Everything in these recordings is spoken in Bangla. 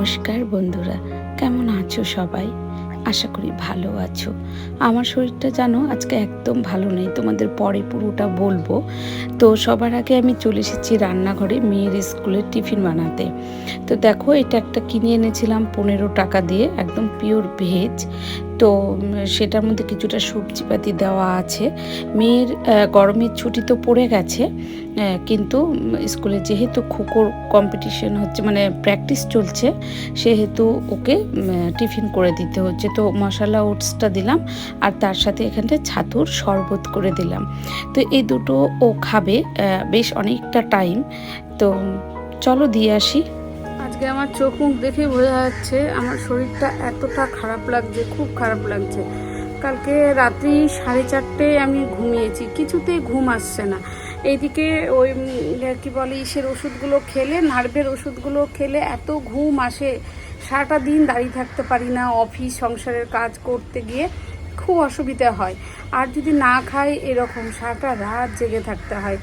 নমস্কার বন্ধুরা, কেমন আছো সবাই? আশা করি ভালো আছো। আমার শরীরটা জানো আজকে একদম ভালো নেই, তোমাদের পরে পুরোটা বলব। তো সবার আগে আমি চলে এসেছি রান্নাঘরে মেয়ের স্কুলের টিফিন বানাতে। তো দেখো, এটা একটা কিনে এনেছিলাম পনেরো টাকা দিয়ে, একদম পিওর ভেজ তো সেটার মধ্যে কিছুটা সবজিপাতি দেওয়া আছে। মেয়ের গরমের ছুটি তো পড়ে গেছে কিন্তু স্কুলে যেহেতু খোখোর কম্পিটিশন হচ্ছে মানে প্র্যাকটিস চলছে, সেহেতু ওকে টিফিন করে দিতে হচ্ছে। তো মশলা ওটসটা দিলাম, আর তার সাথে এখানটা ছাতুর শরবত করে দিলাম। তো এই দুটো ও খাবে বেশ অনেকটা টাইম তো, চলো দিয়ে আসি। আজকে আমার চোখ মুখ দেখে বোঝা যাচ্ছে আমার শরীরটা এতটা খারাপ লাগছে, খুব খারাপ লাগছে। কালকে রাত্রি সাড়ে চারটে আমি ঘুমিয়েছি, কিছুতেই ঘুম আসছে না। এইদিকে ওই কি বলে, ইসের ওষুধগুলো খেলে, নার্ভের ওষুধগুলো খেলে এত ঘুম আসে। সারাটা দিন দাঁড়িয়ে থাকতে পারি না, অফিস, সংসারের কাজ করতে গিয়ে। খুব অসুবিধা হয়। আর যদি না খাই এরকম সারাটা রাত জেগে থাকতে হয়।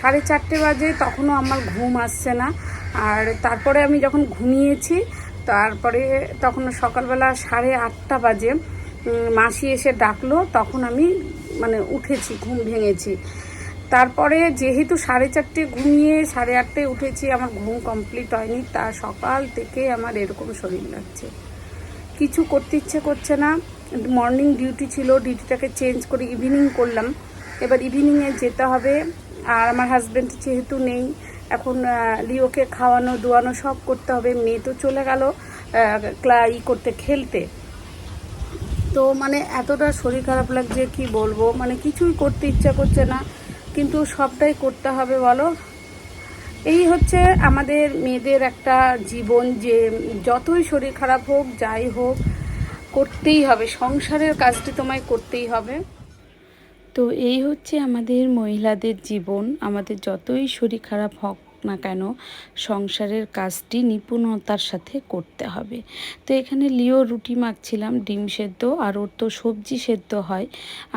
সাড়ে চারটে বাজে তখনও আমার ঘুম আসছে না। আর তারপরে আমি যখন ঘুমিয়েছি, তারপরে তখন সকালবেলা সাড়ে আটটা বাজে মাসি এসে ডাকলো, তখন আমি মানে উঠেছি, ঘুম ভেঙেছি। তারপরে যেহেতু সাড়ে চারটে ঘুমিয়ে সাড়ে আটটায় উঠেছি, আমার ঘুম কমপ্লিট হয়নি, তা সকাল থেকে আমার এরকম শরীর লাগছে। কিছু করতে ইচ্ছে করছে না। মর্নিং ডিউটি ছিল, ডিউটিটাকে চেঞ্জ করে ইভিনিং করলাম। এবার ইভিনিংয়ে যেতে হবে, আর আমার হাজব্যান্ড যেহেতু নেই, এখন লিওকে খাওয়ানো, দোয়ানো সব করতে হবে। মেয়ে তো চলে গেল ক্লা, ই করতে, খেলতে। তো মানে এতটা শরীর খারাপ লাগছে, কি বলব? মানে কিছুই করতে ইচ্ছা করছে না, কিন্তু সবটাই করতে হবে, বলো? এই হচ্ছে আমাদের মেয়েদের একটা জীবন যে যতই শরীর খারাপ হোক, যাই হোক করতেই হবে, সংসারের কাজটি তোমায় করতেই হবে। তো এই হচ্ছে আমাদের মহিলাদের জীবন, আমাদের যতই শরীর খারাপ হোক না কেন সংসারের কাজটি নিপুণতার সাথে করতে হবে। তো এখানে লিও রুটি মাখছিলাম, ডিম সেদ্ধ, আর ওর তো সবজি সেদ্ধ হয়।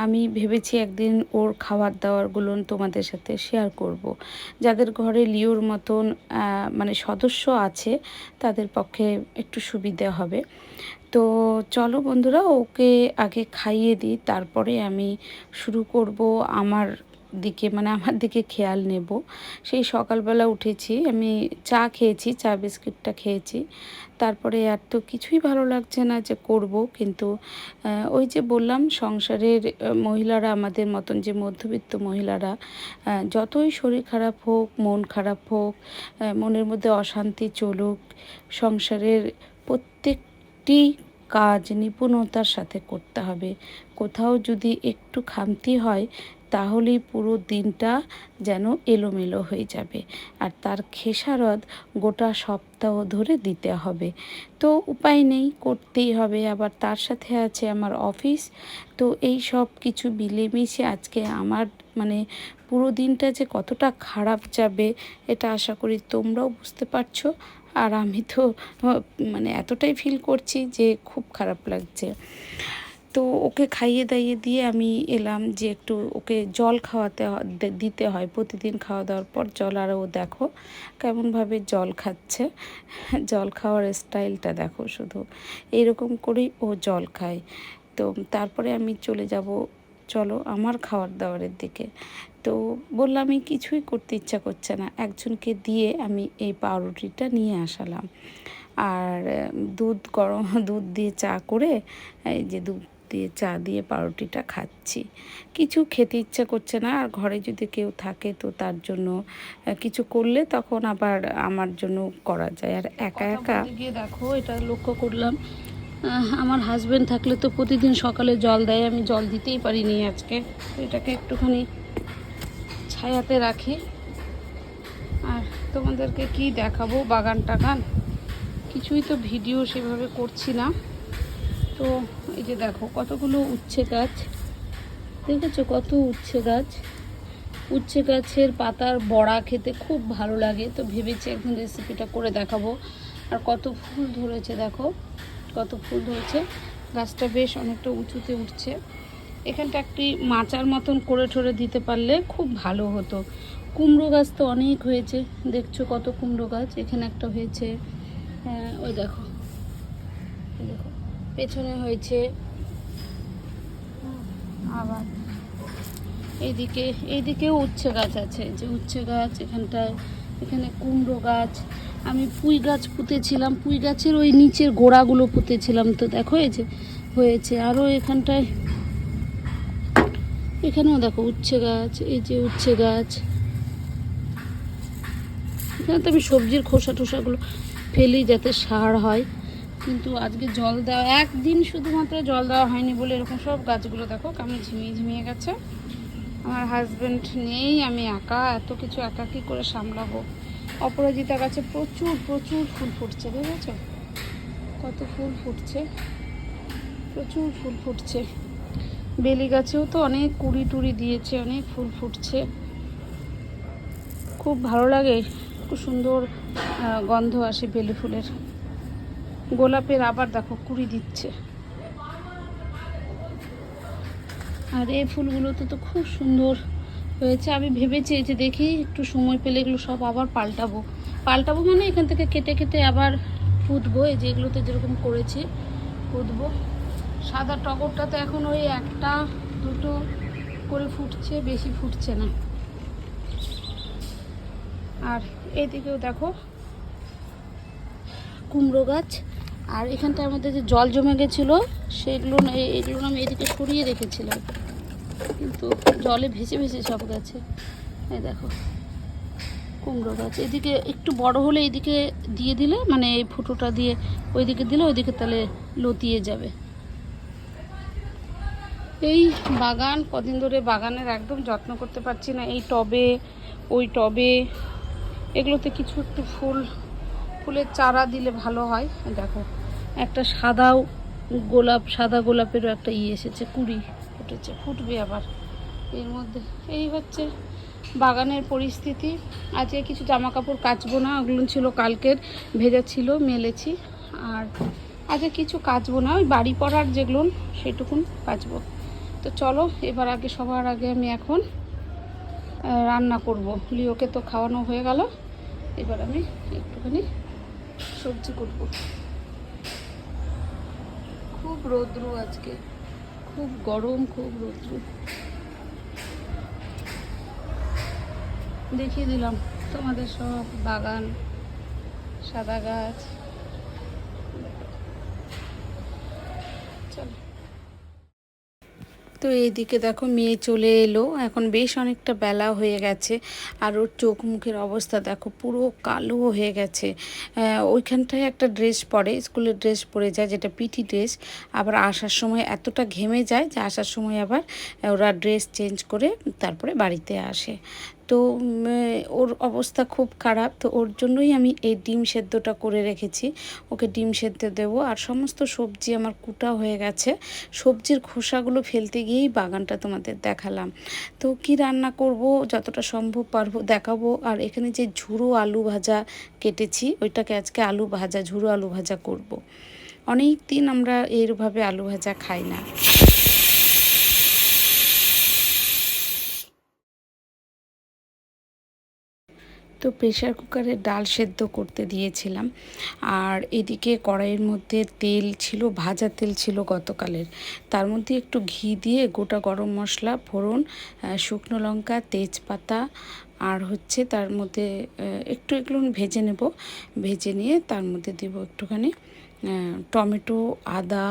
আমি ভেবেছি একদিন ওর খাবার দাবারগুলো তোমাদের সাথে শেয়ার করব। যাদের ঘরে লিওর মতন মানে সদস্য আছে, তাদের পক্ষে একটু সুবিধা হবে। তো চলো বন্ধুরা, ওকে আগে খাইয়ে দিই, তারপরে আমি শুরু করব আমার দিকে মানে আমার দিকে খেয়াল নেব। সেই সকালবেলা উঠেছি, আমি চা খেয়েছি, চা বিস্কিটটা খেয়েছি। তারপরে আর তো কিছুই ভালো লাগছে না যে করব, কিন্তু ওই যে বললাম, সংসারের মহিলারা, আমাদের মতন যে মধ্যবিত্ত মহিলারা যতই শরীর খারাপ হোক, মন খারাপ হোক মনের মধ্যে অশান্তি চলুক, সংসারের প্রত্যেকটি কাজ নিপুণতার সাথে করতে হবে। কোথাও যদি একটু খামতি হয়, তাহলেই পুরো দিনটা যেন এলোমেলো হয়ে যাবে। আর তার খেসারত গোটা সপ্তাহ ধরে দিতে হবে। তো উপায় নেই, করতেই হবে। আবার তার সাথে আছে আমার অফিস। তো এই সব কিছু মিলেমিশে আজকে আমার মানে পুরো দিনটা যে কতটা খারাপ যাবে, এটা আশা করি তোমরাও বুঝতে পারছ। আর আমি তো মানে এতটাই ফিল করছি যে খুব খারাপ লাগছে। তো ওকে খাইয়ে দাইয়ে দিয়ে আমি এলাম যে একটু ওকে জল খাওয়াতে দিতে হয়। প্রতিদিন খাওয়া দাওয়ার পর জল আর ও দেখো কেমনভাবে জল খাচ্ছে। জল খাওয়ার স্টাইলটা দেখো শুধু। এইরকম করেই ও জল খায়। তো তারপরে আমি চলে যাব চলো আমার খাওয়ার দাওয়ারের দিকে। তো বললাম আমি কিছুই করতে ইচ্ছা করছে না। একজনকে দিয়ে আমি এই পাউরুটিটা নিয়ে আসালাম। আর দুধ গরম দুধ দিয়ে চা করে এই যে দুধ দিয়ে চা দিয়ে পাউরুটিটা খাচ্ছি। কিছু খেতে ইচ্ছা করছে না। আর ঘরে যদি কেউ থাকে তো তার জন্য কিছু করলে তখন আবার আমার জন্য করা যায়। আর একা একা গিয়ে দেখো এটা লক্ষ্য করলাম আমার হাজব্যান্ড থাকলে তো প্রতিদিন সকালে জল দেয়, আমি জল দিতেই পারিনি আজকে। এটাকে একটুখানি ছায়াতে রাখি। আর তোমাদেরকে কি দেখাবো? বাগান টাগান? কিছুই তো ভিডিও সেভাবে করছি না। তো এই যে দেখো, কতগুলো উচ্ছে গাছ। দেখেছ কত উচ্ছে গাছ? উচ্ছে গাছের পাতার বড়া খেতে খুব ভালো লাগে। তো ভেবেছি একদিন রেসিপিটা করে দেখাবো। আর কত ফুল ধরেছে দেখো। কত ফুল ধরেছে, গাছটা বেশ অনেকটা উঁচুতে উঠছে। এখানটা একটি মাচার মতন করে ঠরে দিতে পারলে খুব ভালো হতো। কুমড়ো গাছ তো অনেক হয়েছে, দেখছ কত কুমড়ো গাছ, এখানে একটা হয়েছে হ্যাঁ ওই দেখো। দেখো, পেছনে হয়েছে, আবার এইদিকে এইদিকেও উচ্ছে গাছ আছে, যে উচ্ছে গাছ এখানটায় এখানে কুমড়ো গাছ, আমি পুঁই গাছ পুঁতেছিলাম। পুঁই গাছের ওই নিচের গোড়াগুলো পুঁতেছিলাম। তো দেখো, এই যে হয়েছে। আরও এখানটায়, এখানেও দেখো উচ্ছে গাছ, এই যে উচ্ছে গাছ। এখানে তো আমি সবজির খোসা টোসাগুলো ফেলি যাতে সার হয়। কিন্তু আজকে জল দেওয়া, একদিন শুধুমাত্র জল দেওয়া হয়নি বলে এরকম সব গাছগুলো দেখো কেমন ঝিমিয়ে ঝিমিয়ে গেছে। আমার হাজব্যান্ড নেই, আমি একা, এত কিছু একা কী করে সামলাবো। অপরাজিতা গাছে প্রচুর প্রচুর ফুল ফুটছে, বুঝেছ? কত ফুল ফুটছে। প্রচুর ফুল ফুটছে। বেলি গাছেও তো অনেক কুড়ি টুড়ি দিয়েছে, অনেক ফুল ফুটছে। খুব ভালো লাগে, খুব সুন্দর গন্ধ আসে বেলি ফুলের। গোলাপের আবার দেখো, কুড়ি দিচ্ছে। আর এই ফুলগুলোতে তো খুব সুন্দর হয়েছে। আমি ভেবেছি যে দেখি, একটু সময় পেলে এগুলো সব আবার পাল্টাবো। পাল্টাবো মানে এখান থেকে কেটে কেটে আবার পুঁতবো এই যে এগুলোতে যেরকম করেছি পুঁতবো সাদা টগরটা তো এখন ওই একটা, দুটো করে ফুটছে, বেশি ফুটছে না। আর এইদিকেও দেখো, কুমড়ো গাছ। আর এখানটার মধ্যে যে জল জমে গেছিল, সেগুলো এগুলো আমি এদিকে সরিয়ে রেখেছিলাম। কিন্তু জলে ভেসে ভেসে সব গেছে। এই দেখো, কুমড়ো গাছ। এদিকে একটু বড় হলে এদিকে দিয়ে দিলে মানে এই ফুটোটা দিয়ে ওইদিকে দিলে ওইদিকে তাহলে লতিয়ে যাবে। এই বাগান, কদিন ধরে বাগানের একদম যত্ন করতে পারছি না। এই টবে, ওই টবে, এগুলোতে কিছু একটু ফুল ফুলের চারা দিলে ভালো হয়। দেখো, একটা সাদাও গোলাপ, সাদা গোলাপেরও একটা ইয়ে এসেছে, কুড়ি ফুটেছে, ফুটবে আবার এর মধ্যে। এই হচ্ছে বাগানের পরিস্থিতি। আজকে কিছু জামা কাপড় কাচবো না, ওগুলো ছিল কালকের, ভেজা ছিল, মেলেছি। আর আজকে কিছু কাচবো না, ওই বাড়ি পড়ার যেগুলো, সেটুকুন কাচবো। তো চলো, এবার আগে সবার আগে আমি এখন রান্না করব। লিওকে তো খাওয়ানো হয়ে গেল, এবার আমি একটুখানি সবজি করব। খুব রৌদ্র আজকে। খুব গরম, খুব রৌদ্র। দেখিয়ে দিলাম তোমাদের সব বাগান, সাদা গাছ চলো তো এদিকে দেখো মেয়ে চলে এলো। এখন বেশ অনেকটা বেলা হয়ে গেছে আর ওর চোখ মুখের অবস্থা দেখো পুরো কালো হয়ে গেছে। ওইখানটায় একটা ড্রেস পরে স্কুলের ড্রেস পরে যায় যেটা পিটি ড্রেস। আবার আসার সময় এতটা ঘেমে যায় যে আসার সময় আবার ওরা ড্রেস চেঞ্জ করে তারপরে বাড়িতে আসে। তো ওর অবস্থা খুব খারাপ, তো ওর জন্যই আমি এই ডিম সেদ্ধটা করে রেখেছি। ওকে ডিম সেদ্ধ দেবো, আর সমস্ত সবজি আমার কুটা হয়ে গেছে। সবজির খোসাগুলো ফেলতে গিয়েই বাগানটা তোমাদের দেখালাম। তো কি রান্না করব, যতটা সম্ভব পারব দেখাবো। আর এখানে যে ঝুড়ো আলু ভাজা কেটেছি, ওইটাকে আজকে আলু ভাজা, ঝুড়ো আলু ভাজা করব। অনেক দিন আমরা এইভাবে আলু ভাজা খাই না। তো প্রেশার কুকারে ডাল সেদ্ধ করতে দিয়েছিলাম। আর এদিকে কড়াইয়ের মধ্যে তেল ছিল, ভাজা তেল ছিল গতকালের। তার মধ্যে একটু ঘি দিয়ে গোটা গরম মশলা, ফোড়ন শুকনো লঙ্কা, তেজপাতা আর হচ্ছে তার মধ্যে একটু এগুলো ভেজে নেব। ভেজে নিয়ে তার মধ্যে দেব একটুখানি টমেটো, আদা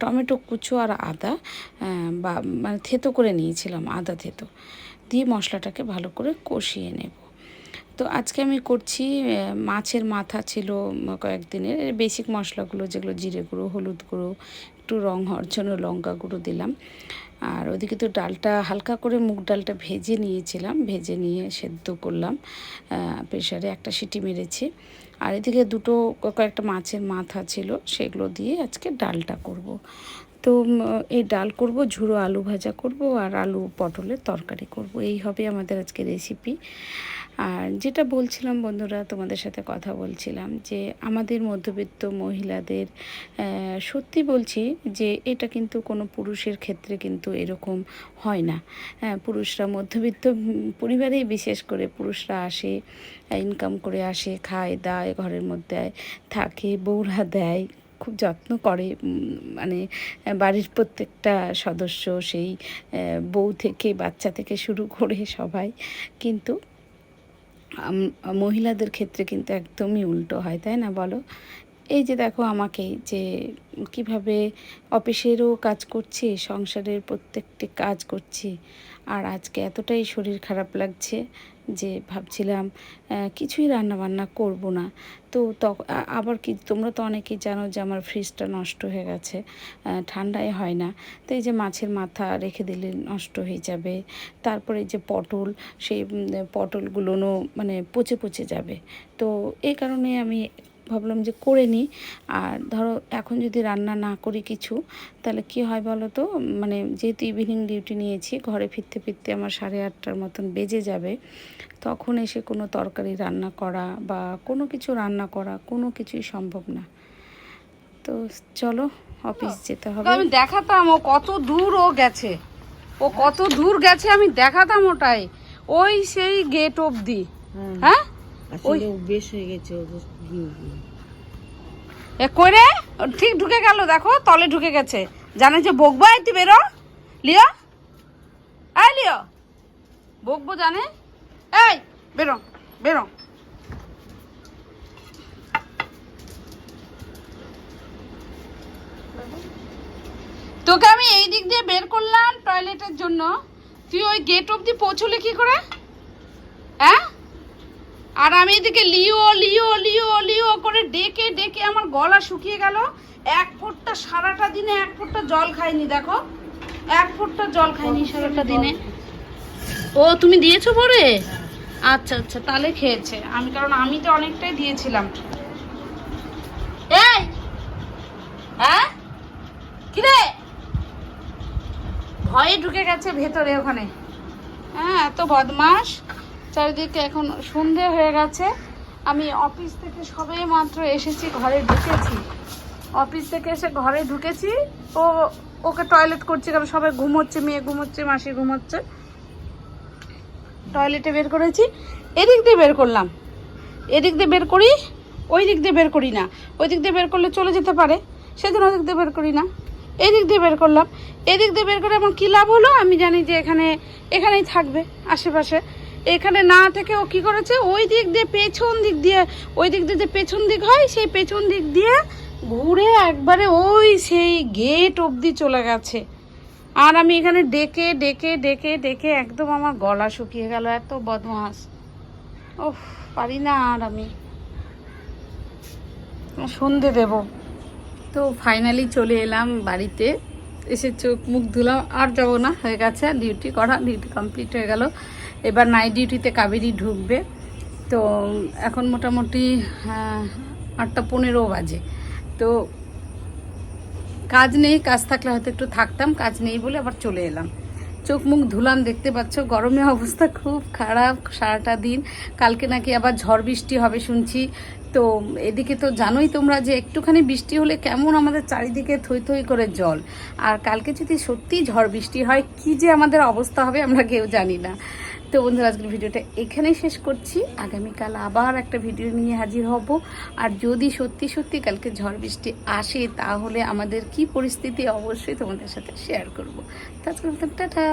টমেটো কুচো আর আদা বা মানে থেতো করে নিয়েছিলাম, আদা থেতো। দিয়ে মশলাটাকে ভালো করে কষিয়ে নেব। তো আজকে আমি করছি মাছের মাথা ছিল কয়েকদিনের। বেসিক মশলাগুলো যেগুলো জিরে গুঁড়ো, হলুদ গুঁড়ো, একটু রং হওয়ার জন্য লঙ্কা গুঁড়ো দিলাম। আর ওদিকে তো ডালটা হালকা করে মুগ ডালটা ভেজে নিয়েছিলাম, ভেজে নিয়ে সেদ্ধ করলাম প্রেশারে একটা সিটি মেরেছি। আর এদিকে দুটো কয়েকটা মাছের মাথা ছিল, সেগুলো দিয়ে আজকে ডালটা করব। তো এই ডাল করব, ঝুড়ো আলু ভাজা করব আর আলু পটলের তরকারি করব। এই হবে আমাদের আজকে রেসিপি আর যেটা বলছিলাম বন্ধুরা, তোমাদের সাথে কথা বলছিলাম যে, আমাদের মধ্যবিত্ত মহিলাদের সত্যি বলছি যে, এটা কিন্তু কোনো পুরুষের ক্ষেত্রে কিন্তু এরকম হয় না। হ্যাঁ পুরুষরা মধ্যবিত্ত পরিবারেই বিশেষ করে পুরুষরা আসে ইনকাম করে আসে, খায়, দায়, ঘরের মধ্যে থাকে, বউরা দেয় খুব যত্ন করে মানে বাড়ির প্রত্যেকটা সদস্য, সেই বউ থেকে, বাচ্চা থেকে শুরু করে সবাই। কিন্তু মহিলাদের ক্ষেত্রে কিন্তু একদমই উল্টো হয়, তাই না বলো? এই যে দেখো আমাকে যে কীভাবে অফিসেরও কাজ করছি, সংসারের প্রত্যেকটি কাজ করছি আর আজকে এতটাই শরীর খারাপ লাগছে যে ভাবছিলাম কিছুই রান্না বান্না করব না। তো আবার কি তোমরা তো অনেকেই জানো যে আমার ফ্রিজটা নষ্ট হয়ে গেছে ঠান্ডায় হয় না। তো এই যে মাছের মাথা রেখে দিলে নষ্ট হয়ে যাবে তারপরে যে পটল সেই উম, পটলগুলোও মানে পচে পচে যাবে। তো এই কারণে আমি ভাবলাম যে করে নিই। আর ধরো এখন যদি রান্না না করি কিছু তাহলে কি হয় বলো তো? মানে যেহেতু ইভিনিং ডিউটি নিয়েছি ঘরে ফিরতে ফিরতে আমার সাড়ে আটটার মতন বেজে যাবে। তখন এসে কোনো তরকারি রান্না করা বা কোনো কিছু রান্না করা কোনো কিছুই সম্ভব না। তো চলো অফিস যেতে হবে। আমি দেখাতাম ও কত দূর ও গেছে। ও কত দূর গেছে আমি দেখাতাম ওটাই। ওই সেই গেট অবধি। হ্যাঁ? আসলে অভ্যেস হয়ে গেছে ওদের গিয়ে গিয়ে। এ করে ঠিক ঢুকে গেল দেখো তলে ঢুকে গেছে। জানে যে বকবো এই তুই বেরো। লিও? এই লিও। বকবো জানে? এই বেরো বেরো। তোকে আমি এই দিক দিয়ে বের করলাম টয়লেটের জন্য। তুই ওই গেট অবধি পৌঁছলে কি করে? হ্যাঁ? আর আমি এদিকে লিও লিও লিও লিও করে ডেকে ডেকে আমার গলা শুকিয়ে গেল। এক ফুটটা সারাটা দিনে এক ফুটটা জল খাইনি দেখো। এক ফুটটা জল খাইনি সারাটা দিনে। ও তুমি দিয়েছ পরে আচ্ছা আচ্ছা তাহলে খেয়েছে। আমি কারণ আমি তো অনেকটাই দিয়েছিলাম। এই! হ্যাঁ? কিরে? ভয়ে ঢুকে গেছে ভেতরে ওখানে। হ্যাঁ এত বদমাস চারিদিকে এখন সন্ধে হয়ে গেছে। আমি অফিস থেকে সবে মাত্র এসেছি, ঘরে ঢুকেছি। অফিস থেকে এসে ঘরে ঢুকেছি। ও, ওকে টয়লেট করছে, কারণ সবাই ঘুমোচ্ছে, মেয়ে ঘুমোচ্ছে, মাসি ঘুমোচ্ছে। টয়লেটে বের করেছি। এদিক দিয়ে বের করলাম। এদিক দিয়ে বের করি ওই দিক দিয়ে বের করি না। ওই দিক দিয়ে বের করলে চলে যেতে পারে। সেদিন ওই দিক দিয়ে বের করি না। এদিক দিয়ে বের করলাম। এদিক দিয়ে বের করে আমার কী লাভ হলো? আমি জানি যে এখানে, এখানেই থাকবে আশেপাশে। এখানে না থেকে ও কি করেছে? ওই দিক দিয়ে পেছন দিক দিয়ে, ওই দিক দিয়ে যে পেছন দিক হয়, সেই পেছন দিক দিয়ে ঘুরে একবারে ওই সেই গেট অবধি চলে গেছে। আর আমি এখানে ডেকে ডেকে ডেকে ডেকে একদম আমার গলা শুকিয়ে গেল, এত বদমাস। ওহ পারি না আর আমি। সন্ধে দেব। তো ফাইনালি চলে এলাম বাড়িতে। এসে চোখ মুখ ধুলাম, আর যাব না, হয়ে গেছে ডিউটি করা ডিউটি কমপ্লিট হয়ে গেল। এবার নাইট ডিউটিতে কাবেরি ঢুকবে। তো এখন মোটামুটি আটটা পনেরো বাজে। তো কাজ নেই, কাজ থাকলে হয়তো একটু থাকতাম, কাজ নেই বলে আবার চলে এলাম। চোখ মুখ ধুলাম, দেখতে পাচ্ছ গরমে অবস্থা খুব খারাপ সারাটা দিন। কালকে নাকি আবার ঝড় বৃষ্টি হবে শুনছি। তো এদিকে তো জানোই তোমরা যে একটুখানি বৃষ্টি হলে কেমন আমাদের চারিদিকে থই থই করে জল। আর কালকে যদি সত্যি ঝড় বৃষ্টি হয়, কি যে আমাদের অবস্থা হবে আমরা কেউ জানি না। তো বন্ধুরা, আজকের ভিডিওটা এখানেই শেষ করছি। আগামীকাল আবার একটা ভিডিও নিয়ে হাজির হব। আর যদি সত্যি সত্যি কালকে ঝড় বৃষ্টি আসে, তাহলে আমাদের কি পরিস্থিতি অবশ্যই তোমাদের সাথে শেয়ার করব। তো আজকের মতন, টাটা!